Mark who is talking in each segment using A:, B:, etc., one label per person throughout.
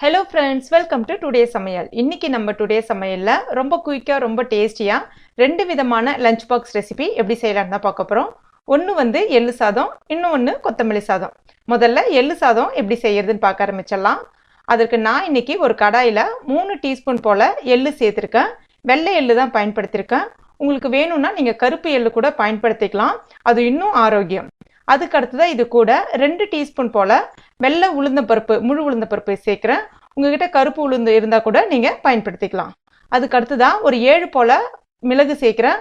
A: Hello friends welcome to today சமையல். இன்னைக்கு நம்ம டுடே சமையலில் ரொம்ப குயிக்காக ரொம்ப டேஸ்டியாக ரெண்டு விதமான லஞ்ச் பாக்ஸ் ரெசிபி எப்படி செய்யலாம்னு தான் பார்க்க போகிறோம் ஒன்று வந்து எள்ளு சாதம் இன்னும் ஒன்று கொத்தமல்லி சாதம். முதல்ல எள்ளு சாதம் எப்படி செய்யறதுன்னு பார்க்க ஆரம்பிச்சிடலாம். அதற்கு நான் இன்னைக்கு ஒரு கடாயில் மூணு டீஸ்பூன் போல் எள்ளு சேர்த்துருக்கேன். வெள்ளை எள்ளு தான் பயன்படுத்தியிருக்கேன். உங்களுக்கு வேணும்னா நீங்கள் கருப்பு எள்ளு கூட பயன்படுத்திக்கலாம். அது இன்னும் ஆரோக்கியம். அதுக்கு அடுத்ததாக இது கூட ரெண்டு டீஸ்பூன் போல் வெள்ளை உளுந்த பருப்பு முழு உளுந்த பருப்பு சேர்க்குறேன். உங்ககிட்ட கருப்பு உளுந்து இருந்தால் கூட நீங்கள் பயன்படுத்திக்கலாம். அதுக்கு அடுத்ததான் ஒரு ஏழு போல் மிளகு சேர்க்குறேன்.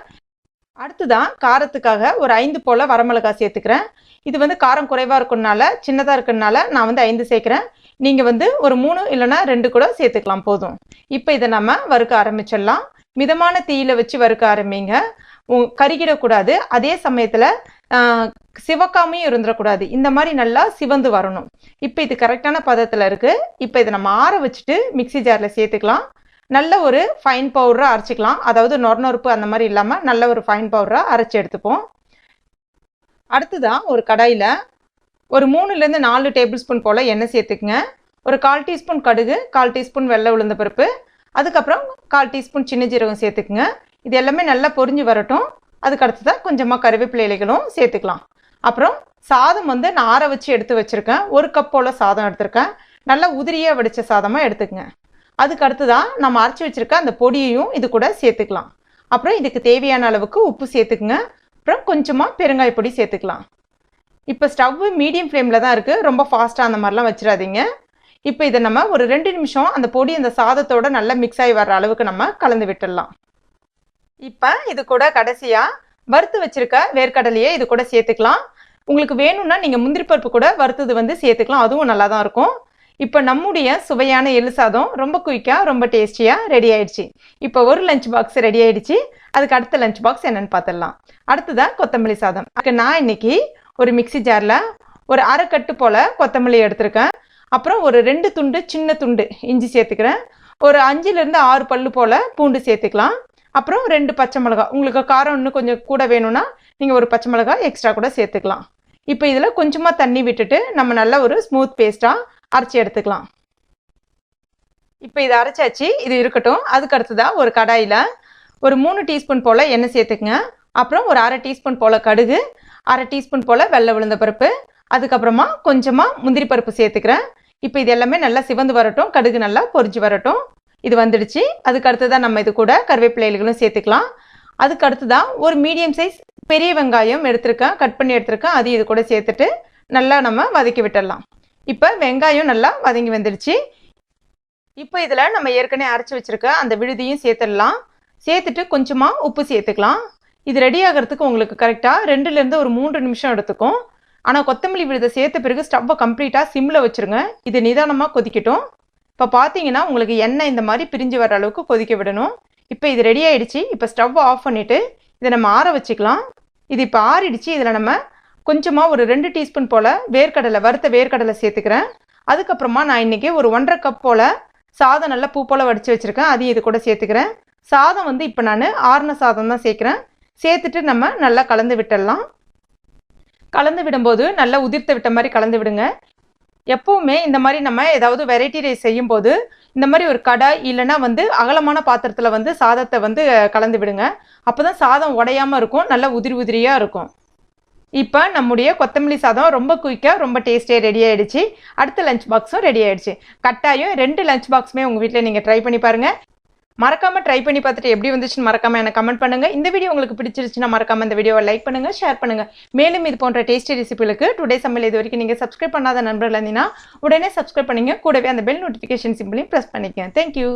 A: அடுத்துதான் காரத்துக்காக ஒரு ஐந்து போல் வரமிளகாய் சேர்த்துக்கிறேன். இது வந்து காரம் குறைவாக இருக்கனால சின்னதாக இருக்கனால நான் வந்து ஐந்து சேர்க்குறேன். நீங்கள் வந்து ஒரு மூணு இல்லைன்னா ரெண்டு கூட சேர்த்துக்கலாம் போதும். இப்போ இதை நம்ம வறுக்க ஆரம்பிச்சிடலாம். மிதமான தீயில வச்சு வறுக்க ஆரம்பிங்க. கருகிடக்கூடாது. அதே சமயத்தில் சிவக்காமையும் இருந்துடக்கூடாது. இந்த மாதிரி நல்லா சிவந்து வரணும். இப்போ இது கரெக்டான பதத்தில் இருக்குது இப்போ இதை நம்ம ஆற வச்சுட்டு மிக்ஸி ஜாரில் சேர்த்துக்கலாம். நல்ல ஒரு ஃபைன் பவுடராக அரைச்சிக்கலாம். அதாவது நொர நொறுப்பு அந்த மாதிரி இல்லாமல் நல்ல ஒரு ஃபைன் பவுடராக அரைச்சி எடுத்துப்போம். அடுத்ததான் ஒரு கடாயில் ஒரு மூணுலேருந்து நாலு டேபிள் ஸ்பூன் போல் எண்ணெய் சேர்த்துக்குங்க. ஒரு கால் டீஸ்பூன் கடுகு கால் டீஸ்பூன் வெள்ளை உளுந்த பருப்பு. அதுக்கப்புறம் கால் டீஸ்பூன் சின்ன ஜீரகம் சேர்த்துக்குங்க. இது எல்லாமே நல்லா பொரிஞ்சு வரட்டும். அதுக்கு அடுத்ததாக கொஞ்சமாக கருவேப்பிலை இலைகளும் சேர்த்துக்கலாம். அப்புறம் சாதம் வந்து நான் ஆற வச்சு எடுத்து வச்சுருக்கேன். ஒரு கப் போல் சாதம் எடுத்திருக்கேன். நல்லா உதிரியாக வடித்த சாதமாக எடுத்துக்கங்க. அதுக்கு அடுத்ததான் நம்ம அரைச்சி வச்சுருக்க அந்த பொடியையும் இது கூட சேர்த்துக்கலாம். அப்புறம் இதுக்கு தேவையான அளவுக்கு உப்பு சேர்த்துக்குங்க. அப்புறம் கொஞ்சமாக பெருங்காய பொடி சேர்த்துக்கலாம். இப்போ ஸ்டவ்வு மீடியம் ஃப்ளேமில் தான் இருக்குது ரொம்ப ஃபாஸ்ட்டாக அந்த மாதிரிலாம் வச்சிடாதீங்க. இப்போ இதை நம்ம ஒரு ரெண்டு நிமிஷம் அந்த பொடி அந்த சாதத்தோட நல்லா மிக்ஸ் ஆகி வர்ற அளவுக்கு நம்ம கலந்து விட்டுடலாம். இப்போ இது கூட கடைசியாக வறுத்து வச்சிருக்க வேர்க்கடலையை இது கூட சேர்த்துக்கலாம். உங்களுக்கு வேணும்னா நீங்கள் முந்திரி பருப்பு கூட வறுத்தது வந்து சேர்த்துக்கலாம். அதுவும் நல்லா தான் இருக்கும். இப்போ நம்முடைய சுவையான எள்ளு சாதம் ரொம்ப குயிக்காக ரொம்ப டேஸ்டியாக ரெடி ஆயிடுச்சு. இப்போ ஒரு லஞ்ச் பாக்ஸ் ரெடி ஆயிடுச்சு. அதுக்கு அடுத்த லஞ்ச் பாக்ஸ் என்னன்னு பார்த்துடலாம் அடுத்ததான் கொத்தமல்லி சாதம். அதுக்கு நான் இன்னைக்கு ஒரு மிக்சி ஜாரில் ஒரு அரை கட்டு போல் கொத்தமல்லி எடுத்திருக்கேன். அப்புறம் ஒரு ரெண்டு துண்டு சின்ன துண்டு இஞ்சி சேர்த்துக்கிறேன். ஒரு அஞ்சுலேருந்து ஆறு பல்லு போல் பூண்டு சேர்த்துக்கலாம். அப்புறம் ரெண்டு பச்சை மிளகாய் உங்களுக்கு காரம் இன்னும் கொஞ்சம் கூட வேணும்னா நீங்கள் ஒரு பச்சை மிளகாய் எக்ஸ்ட்ரா கூட சேர்த்துக்கலாம். இப்போ இதில் கொஞ்சமாக தண்ணி விட்டுட்டு நம்ம நல்ல ஒரு ஸ்மூத் பேஸ்ட்டாக அரைச்சி எடுத்துக்கலாம். இப்போ இதை அரைச்சாச்சு இது இருக்கட்டும். அதுக்கு அடுத்ததாக ஒரு கடாயில் ஒரு மூணு டீஸ்பூன் போல் எண்ணெய் சேர்த்துக்குங்க. அப்புறம் ஒரு அரை டீஸ்பூன் போல் கடுகு அரை டீஸ்பூன் போல் வெள்ளை விழுந்த பருப்பு அதுக்கப்புறமா கொஞ்சமாக முந்திரி பருப்பு சேர்த்துக்கிறேன். இப்போ இது எல்லாமே நல்லா சிவந்து வரட்டும். கடுகு நல்லா பொரிஞ்சு வரட்டும். இது வந்துடுச்சு. அதுக்கு அடுத்ததான் நம்ம இது கூட கருவேப்பிலை இலைகளும் சேர்த்துக்கலாம். அதுக்கு அடுத்ததான் ஒரு மீடியம் சைஸ் பெரிய வெங்காயம் எடுத்திருக்கேன். கட் பண்ணி எடுத்திருக்கேன். அது இது கூட சேர்த்துட்டு நல்லா நம்ம வதக்கி விட்டுடலாம். இப்போ வெங்காயம் நல்லா வதங்கி வந்துடுச்சு. இப்போ இதில் நம்ம ஏற்கனவே அரைச்சி வச்சிருக்க அந்த விழுதியும் சேர்த்துடலாம். சேர்த்துட்டு கொஞ்சமாக உப்பு சேர்த்துக்கலாம். இது ரெடி ஆகிறதுக்கு உங்களுக்கு கரெக்டாக ரெண்டுலேருந்து ஒரு மூன்று நிமிஷம் எடுத்துக்கும். ஆனால் கொத்தமல்லி விழுதை சேர்த்த பிறகு ஸ்டவ்வை கம்ப்ளீட்டாக சிம்மில் வச்சுருங்க. இது நிதானமாக கொதிக்கட்டும். இப்போ பார்த்தீங்கன்னா உங்களுக்கு எண்ணெய் இந்த மாதிரி பிரிஞ்சு வர அளவுக்கு கொதிக்க விடணும். இப்போ இது ரெடி ஆகிடுச்சி இப்போ ஸ்டவ் ஆஃப் பண்ணிவிட்டு இதை நம்ம ஆற வச்சுக்கலாம். இது இப்போ ஆறிடுச்சு. இதில் நம்ம கொஞ்சமாக ஒரு ரெண்டு டீஸ்பூன் போல் வேர்க்கடலை வறுத்த வேர்க்கடலை சேர்த்துக்கிறேன். அதுக்கப்புறமா நான் இன்றைக்கி ஒரு ஒன்றரை கப் போல் சாதம் நல்லா பூ போல் வடித்து வச்சுருக்கேன். அதையும் இது கூட சேர்த்துக்கிறேன். சாதம் வந்து இப்போ நான் ஆறுன சாதம் தான் சேர்க்குறேன். சேர்த்துட்டு நம்ம நல்லா கலந்து விட்டுடலாம். கலந்து விடும்போது நல்லா உதிர்த்து விட்ட மாதிரி கலந்து விடுங்க. எப்பவுமே இந்த மாதிரி நம்ம ஏதாவது வெரைட்டி ரைஸ் செய்யும்போது இந்த மாதிரி ஒரு கடாய் இல்லைன்னா வந்து அகலமான பாத்திரத்தில் வந்து சாதத்தை வந்து கலந்து விடுங்க. அப்போ தான் சாதம் உடையாமல் இருக்கும் நல்லா உதிரி உதிரியாக இருக்கும். இப்போ நம்முடைய கொத்தமல்லி சாதம் ரொம்ப குயிக்காக ரொம்ப டேஸ்டியாக ரெடி ஆகிடுச்சு அடுத்த லஞ்ச் பாக்ஸும் ரெடி ஆகிடுச்சு கட்டாயம் ரெண்டு லஞ்ச் பாக்ஸுமே உங்கள் வீட்டில் நீங்கள் ட்ரை பண்ணி பாருங்கள் மறக்காம ட்ரை பண்ணி பார்த்துட்டு எப்படி வந்துச்சுன்னு மறக்காம எனக்கு கமெண்ட் பண்ணுங்க. இந்த வீடியோ உங்களுக்கு பிடிச்சிருச்சுன்னா மறக்காம இந்த வீடியோவை லைக் பண்ணுங்க ஷேர் பண்ணுங்க. மேலும் இது போன்ற டேஸ்டி ரெசிபிகளுக்கு டுடே சமையல் இது வரைக்கும் நீங்க சப்ஸ்கிரைப் பண்ணாத நண்பர்கள் இருந்தீங்கன்னா உடனே சப்ஸ்கிரைப் பண்ணிங்க. கூடவே அந்த பெல் நோட்டிஃபிகேஷன் சிம்பிளையும் ப்ரெஸ் பண்ணிக்கங்க. Thank you